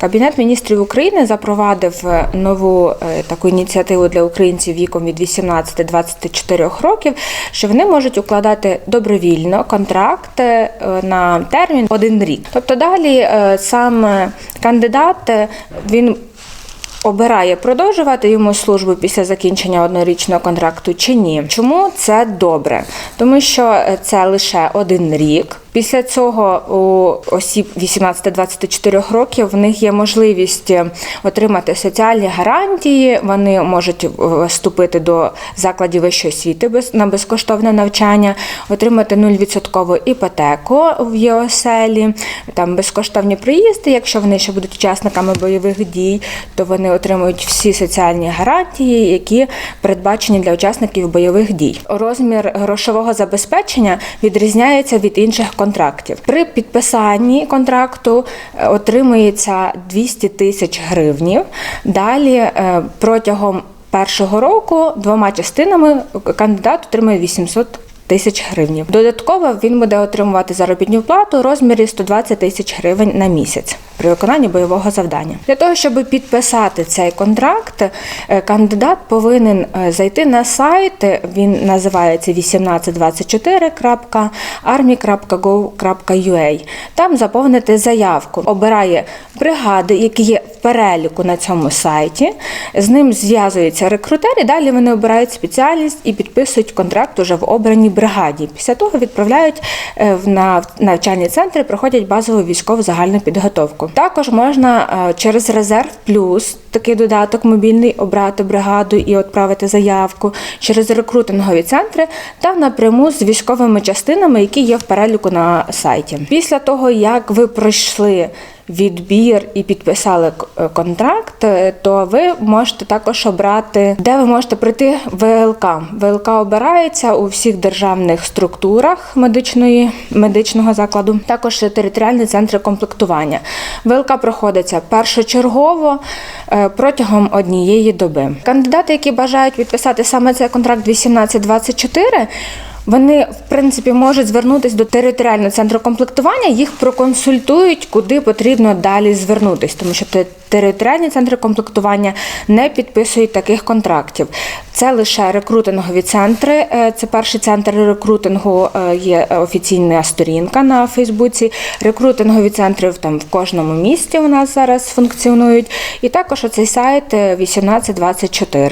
Кабінет міністрів України запровадив е, нову е, таку ініціативу для українців віком від 18-24 років, що вони можуть укладати добровільно контракт е, на термін один рік. Тобто далі сам кандидат він обирає продовжувати йому службу після закінчення однорічного контракту чи ні. Чому це добре? Тому що це лише один рік. Після цього у осіб 18-24 років в них є можливість е, отримати соціальні гарантії. Вони можуть е, вступити до закладів вищої освіти на безкоштовне навчання, отримати 0% іпотеку в ЄОСЕЛі, там безкоштовні приїзди. Якщо вони ще будуть учасниками бойових дій, то вони отримують всі соціальні гарантії, які передбачені для учасників бойових дій. Розмір грошового забезпечення відрізняється від інших контрактів. При підписанні контракту е, отримується 200 тисяч гривнів. Далі е, протягом першого року двома частинами кандидат отримує 800 тисяч гривень. Додатково він буде отримувати заробітну плату у розмірі 120 тисяч гривень на місяць при виконанні бойового завдання. Для того, щоб підписати цей контракт, е, кандидат повинен е, зайти на сайт. Він називається 1824.army.gov.ua. Там заповнити заявку. Обирає бригади, які є в переліку на цьому сайті. З ним зв'язується рекрутер, і далі вони обирають спеціальність і підписують контракт уже в обраній бригаді. Після того відправляють е, на навчальні центри, проходять базову військову загальну підготовку. Також можна е, через резерв плюс такий додаток мобільний обрати бригаду і відправити заявку через рекрутингові центри та напряму з військовими частинами, які є в переліку на сайті. Після того, як ви пройшли відбір і підписали е, контракт, е, то ви можете також обрати, де ви можете прийти ВЛК. ВЛК обирається у всіх державних структурах медичної медичного закладу, також територіальні центри комплектування. ВЛК проходиться першочергово е, протягом однієї доби. Кандидати, які бажають підписати саме цей контракт 1824, вони, в принципі, можуть звернутися до територіального центру комплектування, їх проконсультують, куди потрібно далі звернутися, тому що територіальні центри комплектування не підписують таких контрактів. Це лише рекрутингові центри. Е, Це перший центр рекрутингу е, є офіційна сторінка на Фейсбуці. Рекрутингові центри там в кожному місті у нас зараз функціонують. І також оцей сайт е, 1824.